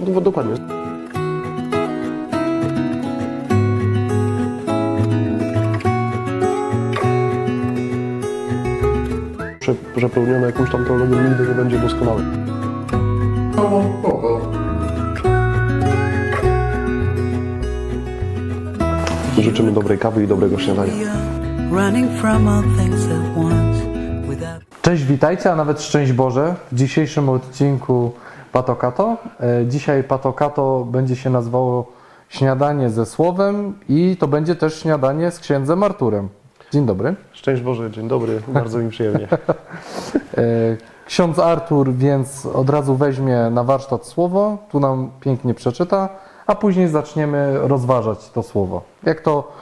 no, no dokładnie. Prze, przepełnione jakąś tam teologią nigdy nie będzie doskonały. No, spoko. Życzymy dobrej kawy i dobrego śniadania. Cześć, witajcie, a nawet szczęść Boże w dzisiejszym odcinku Patokato. E, Dzisiaj Patokato będzie się nazywało śniadanie ze słowem i to będzie też śniadanie z księdzem Arturem. Dzień dobry. Szczęść Boże, dzień dobry, bardzo mi przyjemnie. E, Ksiądz Artur więc od razu weźmie na warsztat słowo, tu nam pięknie przeczyta, a później zaczniemy rozważać to słowo. Jak to,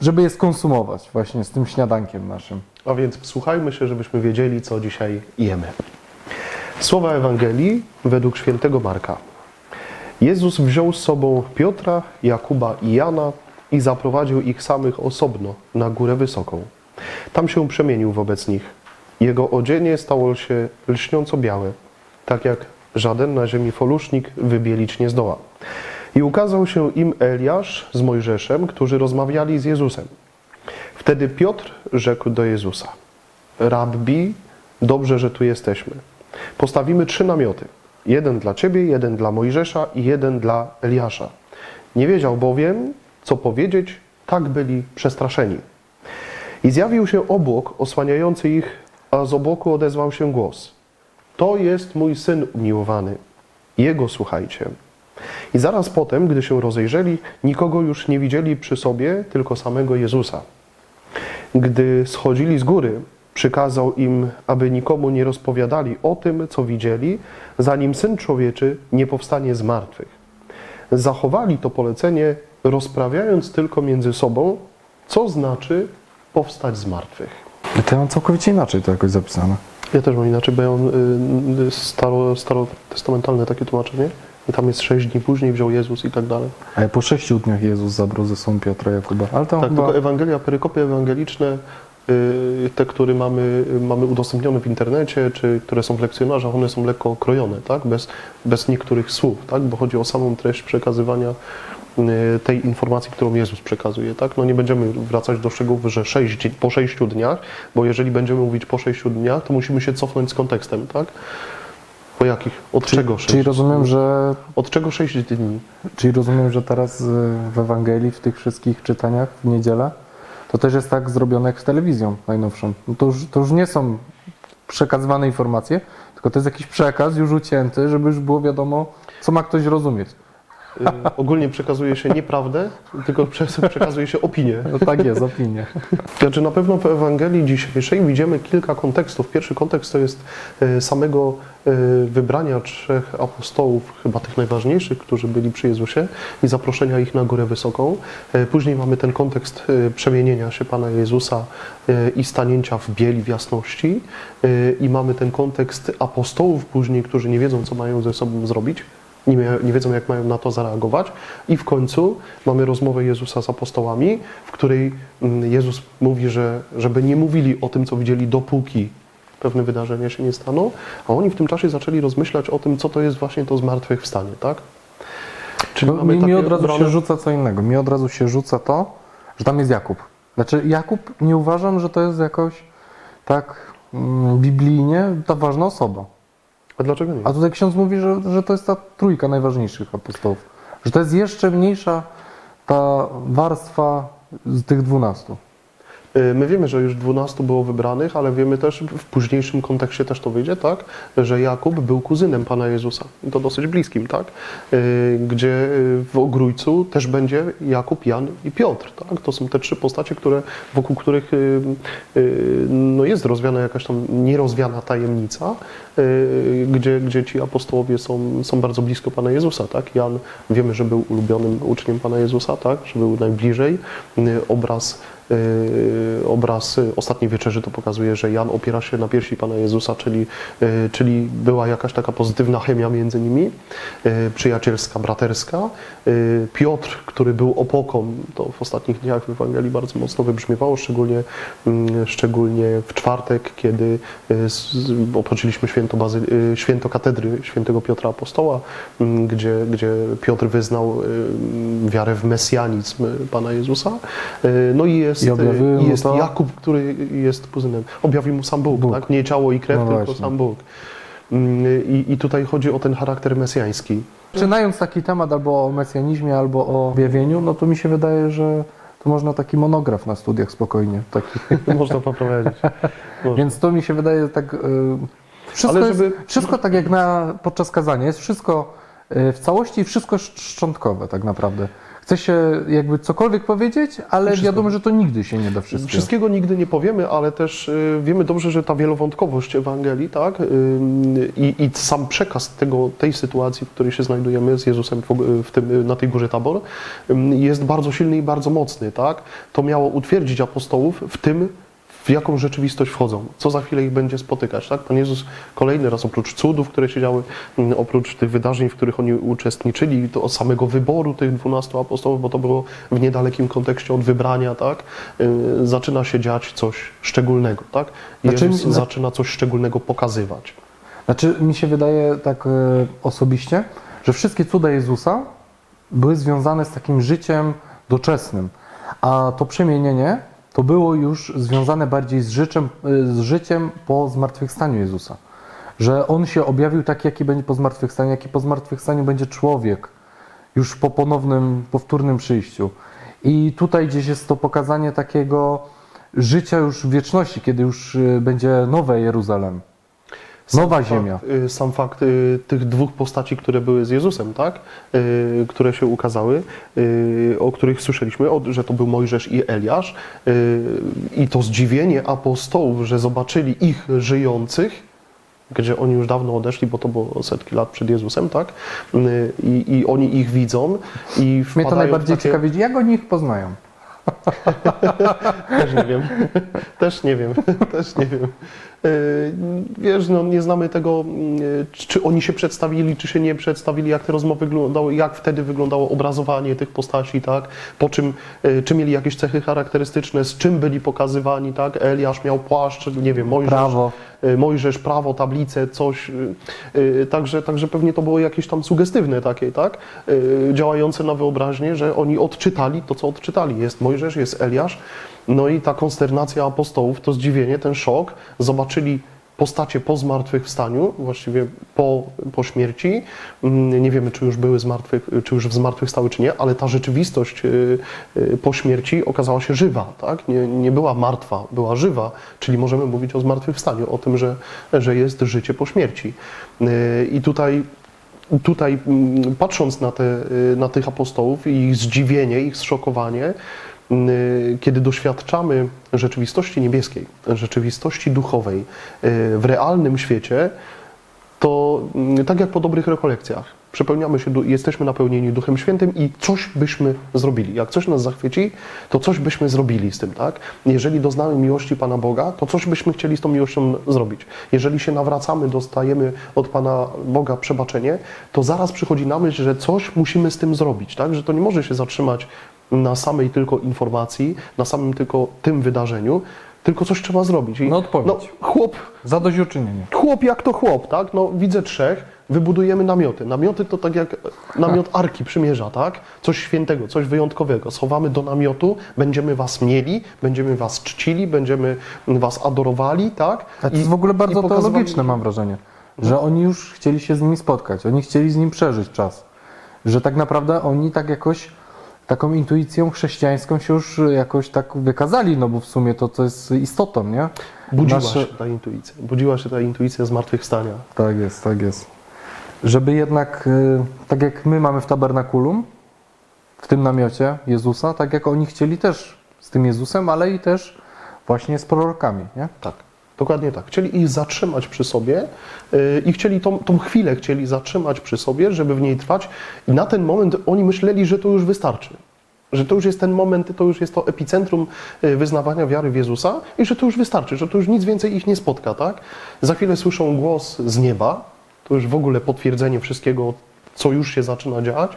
żeby je skonsumować właśnie z tym śniadankiem naszym. A więc wsłuchajmy się, żebyśmy wiedzieli, co dzisiaj jemy. Słowa Ewangelii według świętego Marka. Jezus wziął z sobą Piotra, Jakuba i Jana i zaprowadził ich samych osobno na górę wysoką. Tam się przemienił wobec nich. Jego odzienie stało się lśniąco białe, tak jak żaden na ziemi folusznik wybielić nie zdoła. I ukazał się im Eliasz z Mojżeszem, którzy rozmawiali z Jezusem. Wtedy Piotr rzekł do Jezusa: Rabbi, dobrze, że tu jesteśmy. Postawimy trzy namioty: jeden dla ciebie, jeden dla Mojżesza i jeden dla Eliasza. Nie wiedział bowiem, co powiedzieć, tak byli przestraszeni. I zjawił się obłok osłaniający ich, a z obłoku odezwał się głos: To jest mój syn umiłowany, jego słuchajcie. I zaraz potem, gdy się rozejrzeli, nikogo już nie widzieli przy sobie, tylko samego Jezusa. Gdy schodzili z góry, przykazał im, aby nikomu nie rozpowiadali o tym, co widzieli, zanim Syn Człowieczy nie powstanie z martwych. Zachowali to polecenie, rozprawiając tylko między sobą, co znaczy powstać z martwych. To ja mam całkowicie inaczej to jakoś zapisane. Ja też mam inaczej, bo ja mam y, y, staro, starotestamentalne takie tłumaczenie. I tam jest sześć dni później wziął Jezus i tak dalej. A po sześciu dniach Jezus zabrał ze sobą Piotra Jakuba. Ale to Tak, chyba... tylko Ewangelia, perykopie ewangeliczne, te, które mamy, mamy udostępnione w internecie, czy które są w lekcjonarzach, one są lekko okrojone, tak? bez, bez niektórych słów, tak? bo chodzi o samą treść przekazywania y, tej informacji, którą Jezus przekazuje. Tak? No nie będziemy wracać do szczegółów, że sześć, po sześciu dniach, bo jeżeli będziemy mówić po sześciu dniach, to musimy się cofnąć z kontekstem. Tak? Po jakich? Od czego sześć? Czyli rozumiem, że, Od czego sześć dni? czyli rozumiem, że teraz y, w Ewangelii, w tych wszystkich czytaniach w niedzielę, to też jest tak zrobione jak z telewizją najnowszą. No to, już, to już nie są przekazywane informacje, tylko to jest jakiś przekaz już ucięty, żeby już było wiadomo, co ma ktoś rozumieć. Y, ogólnie przekazuje się nieprawdę, tylko prze- przekazuje się opinię. No tak jest, opinie. Znaczy na pewno w Ewangelii dzisiejszej widzimy kilka kontekstów. Pierwszy kontekst to jest e, samego e, wybrania trzech apostołów, chyba tych najważniejszych, którzy byli przy Jezusie i zaproszenia ich na górę wysoką. Później mamy ten kontekst przemienienia się Pana Jezusa i stanięcia w bieli, w jasności. I mamy ten kontekst apostołów później, którzy nie wiedzą, co mają ze sobą zrobić nie, nie wiedzą, jak mają na to zareagować. I w końcu mamy rozmowę Jezusa z apostołami, w której mm, Jezus mówi, że żeby nie mówili o tym, co widzieli, dopóki pewne wydarzenia się nie staną, a oni w tym czasie zaczęli rozmyślać o tym, co to jest właśnie to zmartwychwstanie, tak? Czyli No, mi, mi od razu się rzuca co innego. Mi od razu się rzuca to, że tam jest Jakub. Znaczy Jakub nie uważam, że to jest jakoś tak mm, biblijnie ta ważna osoba. A dlaczego nie? A tutaj ksiądz mówi, że, że to jest ta trójka najważniejszych apostołów. Że to jest jeszcze mniejsza ta warstwa z tych dwunastu. Y, My wiemy, że już 12 było wybranych, ale wiemy też, w późniejszym kontekście też to wyjdzie, tak, że Jakub był kuzynem Pana Jezusa. I to dosyć bliskim, tak? Y, Gdzie y, w Ogrójcu też będzie Jakub, Jan i Piotr, tak? To są te trzy postacie, które, wokół których no jest rozwiana jakaś tam nierozwiana tajemnica, gdzie, gdzie ci apostołowie są, są bardzo blisko Pana Jezusa, tak? Jan wiemy, że był ulubionym uczniem Pana Jezusa, tak? Że był najbliżej. Y, Obraz Yy, obraz y, ostatniej wieczerzy to pokazuje, że Jan opiera się na piersi Pana Jezusa, czyli, czyli była jakaś taka pozytywna chemia między nimi, przyjacielska, braterska. Piotr, który był opoką, to w ostatnich dniach w Ewangelii bardzo mocno wybrzmiewało, szczególnie, mm, szczególnie w czwartek, kiedy obchodziliśmy święto święto, bazy, y, święto katedry świętego Piotra Apostoła, mm, gdzie, gdzie Piotr wyznał y, wiarę w mesjanizm Pana Jezusa. Y, No i jest, I objawił jest to- Jakub, który jest kuzynem. Objawił mu sam Bóg, Bóg. Tak? nie ciało i krew, No tylko właśnie. sam Bóg. Mm, I, I tutaj chodzi o ten charakter mesjański. Zaczynając taki temat albo o mesjanizmie, albo o objawieniu, no to mi się wydaje, że to można taki monograf na studiach spokojnie. Taki. Można poprowadzić. Można. Więc to mi się wydaje tak. Wszystko, Ale jest, żeby- wszystko tak jak na, podczas kazania, jest wszystko y, w całości i wszystko sz- szczątkowe tak naprawdę. Chce się jakby cokolwiek powiedzieć, ale Wszystko. wiadomo, że to nigdy się nie da wszystkiego. Wszystkiego nigdy nie powiemy, ale też y, wiemy dobrze, że ta wielowątkowość Ewangelii, tak, y, i, i sam przekaz tego, tej sytuacji, w której się znajdujemy z Jezusem w, tym, na tej górze Tabor, jest bardzo silny i bardzo mocny, tak. To miało utwierdzić apostołów w tym, w jaką rzeczywistość wchodzą, co za chwilę ich będzie spotykać. Tak? Pan Jezus kolejny raz, oprócz cudów, które się działy, mm, oprócz tych wydarzeń, w których oni uczestniczyli, to od samego wyboru tych dwunastu apostołów, bo to było w niedalekim kontekście od wybrania, tak? y, zaczyna się dziać coś szczególnego. Tak? Znaczy, Jezus na- zaczyna coś szczególnego pokazywać. Znaczy, mi się wydaje tak e, osobiście, że wszystkie cuda Jezusa były związane z takim życiem doczesnym, a to przemienienie to było już związane bardziej z, e, z życiem po zmartwychwstaniu Jezusa. Że On się objawił tak, jaki będzie po zmartwychwstaniu, jaki po zmartwychwstaniu będzie człowiek, już po ponownym, powtórnym przyjściu. I tutaj gdzieś jest to pokazanie takiego życia już w wieczności, kiedy już e, będzie nowe Jeruzalem. Nowa Fakt, ziemia. y, Sam fakt tych dwóch postaci, które były z Jezusem, tak? Y, które się ukazały, y, o których słyszeliśmy, że to był Mojżesz i Eliasz. I to zdziwienie apostołów, że zobaczyli ich żyjących, gdzie oni już dawno odeszli, bo to było setki lat przed Jezusem, tak? I, i oni ich widzą i Mnie to najbardziej takie... ciekawi, jak oni ich poznają. Też nie wiem. Też nie wiem. Też nie wiem. Yy, Wiesz, no, nie znamy tego, yy, czy oni się przedstawili, czy się nie przedstawili, jak te rozmowy wyglądały, jak wtedy wyglądało obrazowanie tych postaci, tak? Po czym, yy, czy mieli jakieś cechy charakterystyczne, z czym byli pokazywani, tak? Eliasz miał płaszcz, nie wiem, Mojżesz, Prawo. Mojżesz, prawo, tablicę, coś. Także, także pewnie to było jakieś tam sugestywne takie, tak? Działające na wyobraźnię, że oni odczytali to, co odczytali. Jest Mojżesz, jest Eliasz. No i ta konsternacja apostołów, to zdziwienie, ten szok, zobaczyli postacie po zmartwychwstaniu, właściwie po, po śmierci. Mm, Nie wiemy, czy już były zmartwych, czy już w zmartwychwstały, czy nie, ale ta rzeczywistość y, y, po śmierci okazała się żywa, tak? Nie, nie była martwa, była żywa, czyli możemy mówić o zmartwychwstaniu, o tym, że, że jest życie po śmierci. Y, I tutaj tutaj mm, patrząc na, te, na tych apostołów i ich zdziwienie, ich zszokowanie, kiedy doświadczamy rzeczywistości niebieskiej, rzeczywistości duchowej y, w realnym świecie, to mm, tak jak po dobrych rekolekcjach, przepełniamy się, jesteśmy napełnieni Duchem Świętym i coś byśmy zrobili. Jak coś nas zachwyci, to coś byśmy zrobili z tym, tak? Jeżeli doznamy miłości Pana Boga, to coś byśmy chcieli z tą miłością zrobić. Jeżeli się nawracamy, dostajemy od Pana Boga przebaczenie, to zaraz przychodzi na myśl, że coś musimy z tym zrobić, tak? Że to nie może się zatrzymać na samej tylko informacji, na samym tylko tym wydarzeniu, tylko coś trzeba zrobić. I, No odpowiedź. No, chłop Zadośćuczynienie. Chłop jak to chłop, tak? No widzę trzech, wybudujemy namioty. Namioty to tak jak namiot Arki Przymierza, tak? Coś świętego, coś wyjątkowego. Schowamy do namiotu, będziemy was mieli, będziemy was czcili, będziemy was adorowali, tak? A to jest w ogóle bardzo i pokazywali- teologiczne, mam wrażenie. Że oni już chcieli się z nimi spotkać, oni chcieli z nim przeżyć czas. Że tak naprawdę oni tak jakoś taką intuicją chrześcijańską się już jakoś tak wykazali, no bo w sumie to, to jest istotą, nie? Budziła Nasze- się ta intuicja. Budziła się ta intuicja zmartwychwstania. Tak jest, tak jest. Żeby jednak, y, tak jak my mamy w tabernakulum, w tym namiocie Jezusa, tak jak oni chcieli też z tym Jezusem, ale i też właśnie z prorokami, nie? Tak, dokładnie tak. Chcieli ich zatrzymać przy sobie yy, i chcieli tą, tą chwilę chcieli zatrzymać przy sobie, żeby w niej trwać. I na ten moment oni myśleli, że to już wystarczy. Że to już jest ten moment, to już jest to epicentrum yy, wyznawania wiary w Jezusa i że to już wystarczy, że to już nic więcej ich nie spotka, tak? Za chwilę słyszą głos z nieba, to już w ogóle potwierdzenie wszystkiego, co już się zaczyna dziać,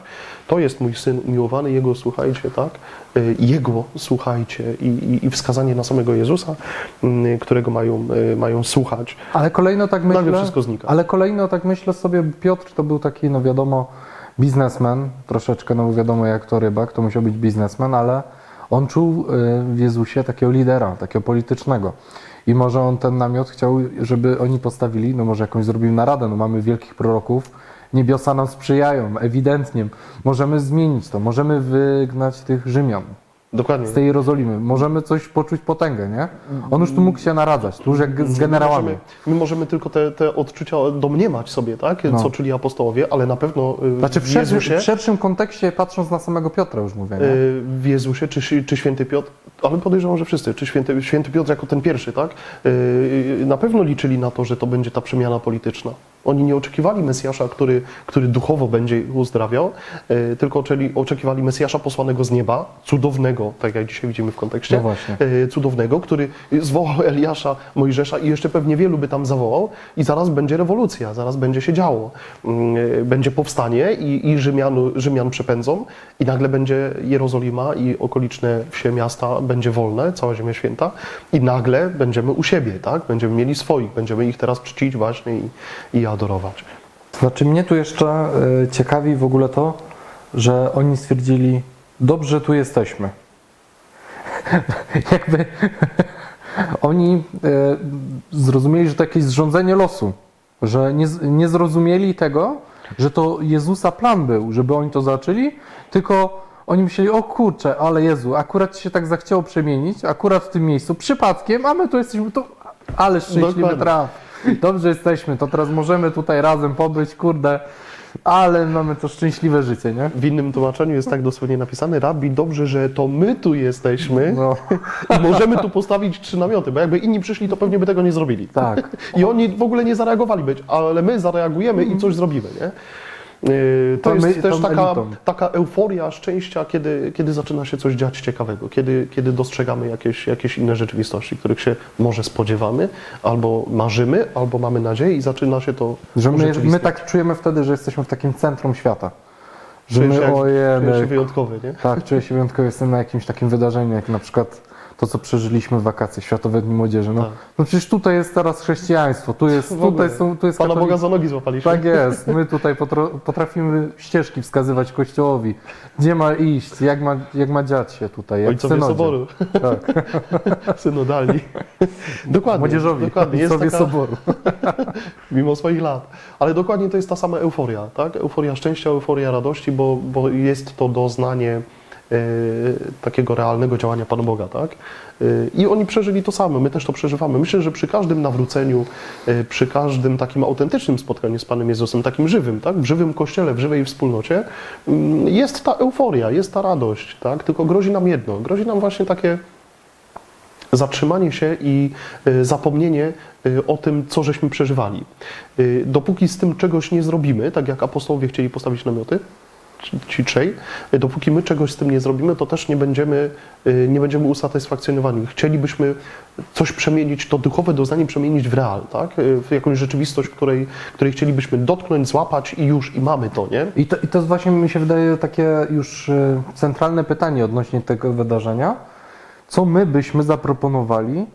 to jest mój syn umiłowany, jego słuchajcie, tak? Y, Jego słuchajcie i, i, wskazanie na samego Jezusa, mm, którego mają, y, mają słuchać. Ale kolejno tak myślę. Nagle wszystko znika. Ale kolejno tak myślę sobie, Piotr to był taki, no wiadomo, biznesmen, troszeczkę, no wiadomo jak to rybak, to musiał być biznesmen, ale on czuł y, w Jezusie takiego lidera, takiego politycznego. I może on ten namiot chciał, żeby oni postawili, no może jakąś zrobił naradę, no mamy wielkich proroków, niebiosa nam sprzyjają, ewidentnie. Możemy zmienić to, możemy wygnać tych Rzymian Dokładnie. z tej Jerozolimy, możemy coś poczuć potęgę, nie? On już tu mógł się naradzać, tu już jak z generałami. My możemy, my możemy tylko te, te odczucia domniemać sobie, tak? No. Co czuli apostołowie, ale na pewno y, Znaczy w w szerszym, Jezusie, w szerszym kontekście, patrząc na samego Piotra już mówię, nie? y, w Jezusie czy, czy święty Piotr, ale podejrzewam, że wszyscy, czy święty, święty Piotr jako ten pierwszy, tak? Y, Na pewno liczyli na to, że to będzie ta przemiana polityczna. Oni nie oczekiwali Mesjasza, który, który duchowo będzie uzdrawiał, y, tylko oczekiwali Mesjasza posłanego z nieba, cudownego, tak jak dzisiaj widzimy w kontekście, No e, cudownego, który zwołał Eliasza, Mojżesza i jeszcze pewnie wielu by tam zawołał i zaraz będzie rewolucja, zaraz będzie się działo. Mm, e, Będzie powstanie i, i Rzymian, Rzymian przepędzą i nagle będzie Jerozolima i okoliczne wsie miasta będzie wolne, cała ziemia święta i nagle będziemy u siebie, tak? Będziemy mieli swoich, będziemy ich teraz czcić właśnie i, i adorować. Znaczy mnie tu jeszcze y, ciekawi w ogóle to, że oni stwierdzili, dobrze tu jesteśmy. Jakby oni y, zrozumieli, że to jakieś zrządzenie losu, że nie, nie zrozumieli tego, że to Jezusa plan był, żeby oni to zaczęli, tylko oni myśleli, o kurczę, ale Jezu, akurat ci się tak zachciało przemienić, akurat w tym miejscu, przypadkiem, a my tu jesteśmy, to ale szczęśliwy traf. Dobrze jesteśmy, to teraz możemy tutaj razem pobyć, kurde, ale mamy to szczęśliwe życie, nie? W innym tłumaczeniu jest tak dosłownie napisane, Rabbi, dobrze, że to my tu jesteśmy No, i możemy tu postawić trzy namioty, bo jakby inni przyszli, to pewnie by tego nie zrobili. tak. I oni w ogóle nie zareagowali być, ale my zareagujemy i coś zrobimy, nie? Yy, To To jest też taka, elitą. taka euforia szczęścia, kiedy, kiedy zaczyna się coś dziać ciekawego, kiedy, kiedy dostrzegamy jakieś, jakieś inne rzeczywistości, których się może spodziewamy, albo marzymy, albo mamy nadzieję i zaczyna się to Że my, my tak czujemy wtedy, że jesteśmy w takim centrum świata. Że Czujesz my, czujesz się wyjątkowy, nie? tak, czuję się wyjątkowo, jestem na jakimś takim wydarzeniu, jak na przykład to, co przeżyliśmy w wakacje, Światowe Dni Młodzieży. No, Tak. no przecież tutaj jest teraz chrześcijaństwo, tu jest, W ogóle. tutaj są, tu jest Pana Boga za nogi złapaliśmy. Tak jest. My tutaj potro- potrafimy ścieżki wskazywać Kościołowi. Gdzie ma iść, jak ma, jak ma dziać się tutaj, jak w Ojcowie synodzie. Soboru, Tak. synodalni. Dokładnie. Młodzieżowi, dokładnie. Jest ojcowie taka, Soboru. mimo swoich lat. Ale dokładnie to jest ta sama euforia, tak? Euforia szczęścia, euforia radości, bo, bo jest to doznanie takiego realnego działania Pana Boga, tak? E, I oni przeżyli to samo, my też to przeżywamy. Myślę, że przy każdym nawróceniu, e, przy każdym takim autentycznym spotkaniu z Panem Jezusem, takim żywym, tak? W żywym kościele, w żywej wspólnocie, mm, jest ta euforia, jest ta radość, tak? Tylko grozi nam jedno, grozi nam właśnie takie zatrzymanie się i y, zapomnienie y, o tym, co żeśmy przeżywali. Y, Dopóki z tym czegoś nie zrobimy, tak jak apostołowie chcieli postawić namioty, ci- ci trzej, y, dopóki my czegoś z tym nie zrobimy, to też nie będziemy, y, nie będziemy usatysfakcjonowani. Chcielibyśmy coś przemienić, to duchowe doznanie przemienić w real, tak? Y, w jakąś rzeczywistość, której, której chcielibyśmy dotknąć, złapać i już, i mamy to, nie? I to, I to jest właśnie, mi się wydaje, takie już y, centralne pytanie odnośnie tego wydarzenia. Co my byśmy zaproponowali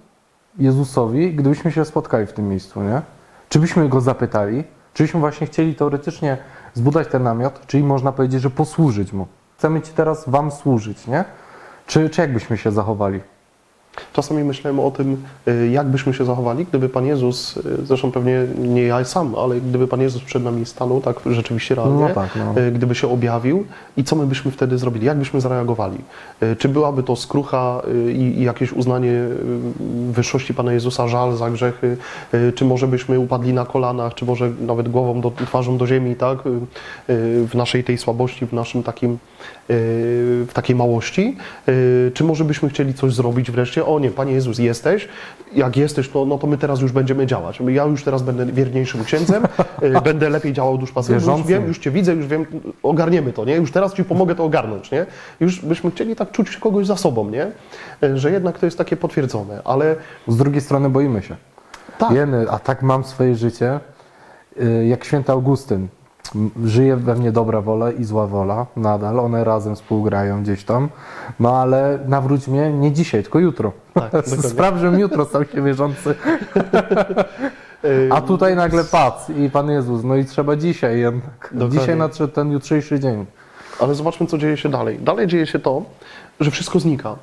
Jezusowi, gdybyśmy się spotkali w tym miejscu, nie? Czy byśmy go zapytali? Czy byśmy właśnie chcieli teoretycznie zbudować ten namiot, czyli można powiedzieć, że posłużyć mu? Chcemy Ci teraz Wam służyć, nie? Czy, czy jak byśmy się zachowali? Czasami myślałem o tym, y, jak byśmy się zachowali, gdyby Pan Jezus, y, zresztą pewnie nie ja sam, ale gdyby Pan Jezus przed nami stanął, tak rzeczywiście realnie, No tak, no. y, gdyby się objawił i co my byśmy wtedy zrobili, jak byśmy zareagowali? Czy byłaby to skrucha i, jakieś uznanie wyższości Pana Jezusa, żal za grzechy, czy może byśmy upadli na kolanach, czy może nawet głową, do, twarzą do ziemi, tak? W naszej tej słabości, w naszym takim, w takiej małości, czy może byśmy chcieli coś zrobić wreszcie, o nie, Panie Jezus, jesteś, jak jesteś, to, no to my teraz już będziemy działać. Ja już teraz będę wierniejszym księdzem, y, będę lepiej działał duszpasterstwo, już wiem, już Cię widzę, już wiem, ogarniemy to, nie? Już teraz Ci pomogę to ogarnąć, nie? Już byśmy chcieli tak czuć kogoś za sobą, nie? Y, Że jednak to jest takie potwierdzone, ale Z drugiej strony boimy się. tak, Jeny, a tak mam swoje życie, y, jak święty Augustyn. Żyje we mnie dobra wola i zła wola, nadal, one razem współgrają gdzieś tam, no ale nawróć mnie nie dzisiaj, tylko jutro. Tak. Spraw, żebym jutro stał się wierzący. A tutaj nagle pac i Pan Jezus, no i trzeba dzisiaj jednak. Dokładnie. Dzisiaj nadszedł ten jutrzejszy dzień. Ale zobaczmy, co dzieje się dalej. Dalej dzieje się to, że wszystko znika.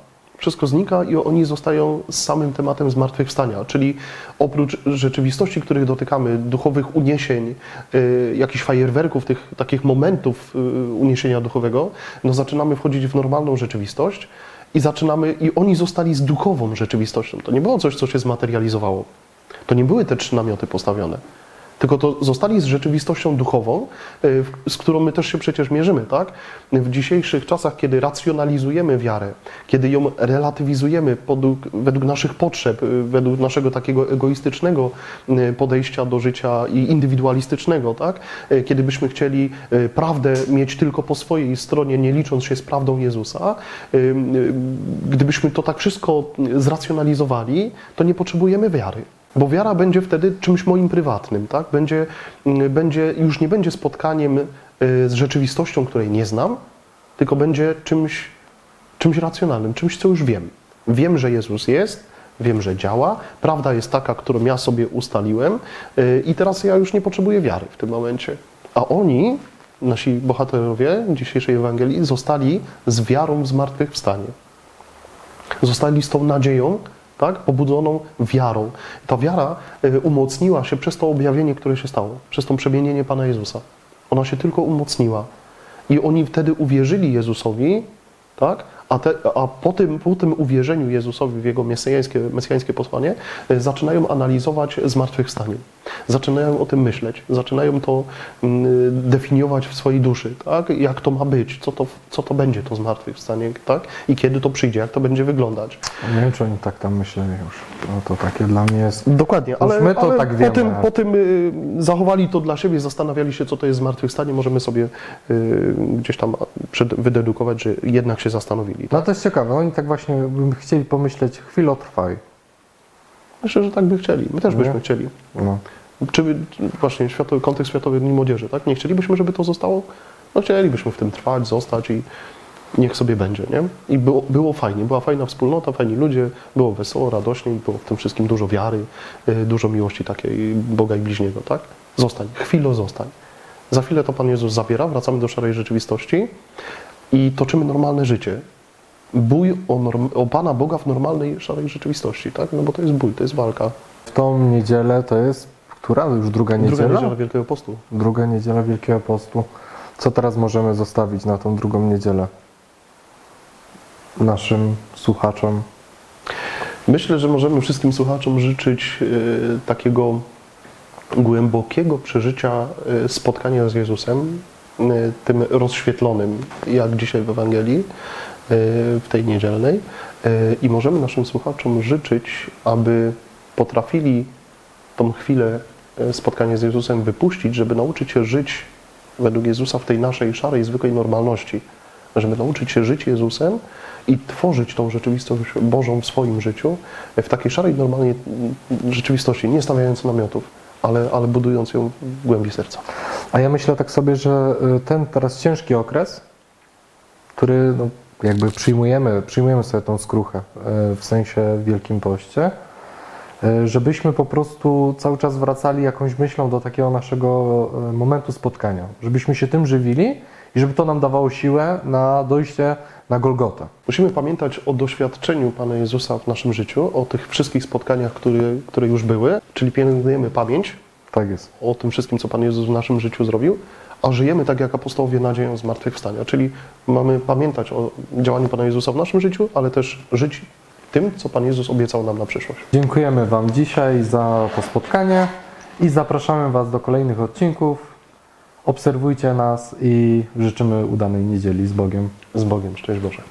Wszystko znika i oni zostają z samym tematem zmartwychwstania, czyli oprócz rzeczywistości, których dotykamy, duchowych uniesień, y, jakichś fajerwerków, tych takich momentów y, uniesienia duchowego, no zaczynamy wchodzić w normalną rzeczywistość i zaczynamy, i oni zostali z duchową rzeczywistością. To nie było coś, co się zmaterializowało. To nie były te trzy namioty postawione. Tylko to zostali z rzeczywistością duchową, w- z którą my też się przecież mierzymy, tak? W dzisiejszych czasach, kiedy racjonalizujemy wiarę, kiedy ją relatywizujemy podług, według naszych potrzeb, y, według naszego takiego egoistycznego y, podejścia do życia i indywidualistycznego, tak? Kiedy byśmy chcieli prawdę mieć tylko po swojej stronie, nie licząc się z prawdą Jezusa, gdybyśmy to tak wszystko zracjonalizowali, to nie potrzebujemy wiary. Bo wiara będzie wtedy czymś moim prywatnym, tak? Będzie, mm, będzie, już nie będzie spotkaniem y, z rzeczywistością, której nie znam, tylko będzie czymś, czymś racjonalnym, czymś, co już wiem. Wiem, że Jezus jest, wiem, że działa, prawda jest taka, którą ja sobie ustaliłem y, i teraz ja już nie potrzebuję wiary w tym momencie. A oni, nasi bohaterowie dzisiejszej Ewangelii, zostali z wiarą w zmartwychwstanie. Zostali z tą nadzieją, tak, pobudzoną wiarą. Ta wiara y, umocniła się przez to objawienie, które się stało, przez to przemienienie Pana Jezusa. Ona się tylko umocniła. I oni wtedy uwierzyli Jezusowi, tak? A, te, a po, tym, po tym uwierzeniu Jezusowi w Jego mesjańskie, mesjańskie posłanie y, zaczynają analizować zmartwychwstanie. Zaczynają o tym myśleć, zaczynają to mm, definiować w swojej duszy, tak? Jak to ma być, co to, co to będzie to zmartwychwstanie, tak? I kiedy to przyjdzie, jak to będzie wyglądać. Nie wiem, czy oni tak tam myśleli już. No to takie dla mnie jest... Dokładnie, ale, my to ale tak po, wiemy, tym, a- po tym y, zachowali to dla siebie, zastanawiali się, co to jest zmartwychwstanie. Możemy sobie y, gdzieś tam wydedukować, że jednak się zastanowili. No to jest ciekawe, oni tak właśnie chcieli pomyśleć, chwilę trwaj. Myślę, że tak by chcieli. My też Nie? byśmy chcieli. No. Czy by- właśnie światowy, kontekst Światowych Dni Młodzieży, tak? Nie chcielibyśmy, żeby to zostało? No chcielibyśmy w tym trwać, zostać i niech sobie będzie, nie? I było, było fajnie, była fajna wspólnota, fajni ludzie, było wesoło, radośnie i było w tym wszystkim dużo wiary, y, dużo miłości takiej Boga i bliźniego, tak? Zostań, chwilę zostań. Za chwilę to Pan Jezus zabiera, wracamy do szarej rzeczywistości i toczymy normalne życie. Bój o, norm, o Pana Boga w normalnej, szarej rzeczywistości, tak? No bo to jest bój, to jest walka. W tą niedzielę to jest, która już druga niedziela? Druga niedziela Wielkiego Postu. Druga niedziela Wielkiego Postu. Co teraz możemy zostawić na tą drugą niedzielę? Naszym słuchaczom. Myślę, że możemy wszystkim słuchaczom życzyć e, takiego głębokiego przeżycia e, spotkania z Jezusem, e, tym rozświetlonym, jak dzisiaj w Ewangelii, w tej niedzielnej. E, I możemy naszym słuchaczom życzyć, aby potrafili tą chwilę e, spotkania z Jezusem wypuścić, żeby nauczyć się żyć według Jezusa w tej naszej szarej, zwykłej normalności. Żeby nauczyć się żyć Jezusem i tworzyć tą rzeczywistość Bożą w swoim życiu, e, w takiej szarej, normalnej mm, rzeczywistości, nie stawiając namiotów, ale, ale budując ją w głębi serca. A ja myślę tak sobie, że ten teraz ciężki okres, który no, jakby przyjmujemy, przyjmujemy sobie tą skruchę y, w sensie Wielkim Poście, y, żebyśmy po prostu cały czas wracali jakąś myślą do takiego naszego y, momentu spotkania, żebyśmy się tym żywili i żeby to nam dawało siłę na dojście na Golgotę. Musimy pamiętać o doświadczeniu Pana Jezusa w naszym życiu, o tych wszystkich spotkaniach, które, które już były, czyli pielęgnujemy pamięć Tak jest. o tym wszystkim, co Pan Jezus w naszym życiu zrobił, a żyjemy tak jak apostołowie nadzieją zmartwychwstania, czyli mamy pamiętać o działaniu Pana Jezusa w naszym życiu, ale też żyć tym, co Pan Jezus obiecał nam na przyszłość. Dziękujemy Wam dzisiaj za to spotkanie i zapraszamy Was do kolejnych odcinków. Obserwujcie nas i życzymy udanej niedzieli z Bogiem. Z Bogiem, szczęść Boże.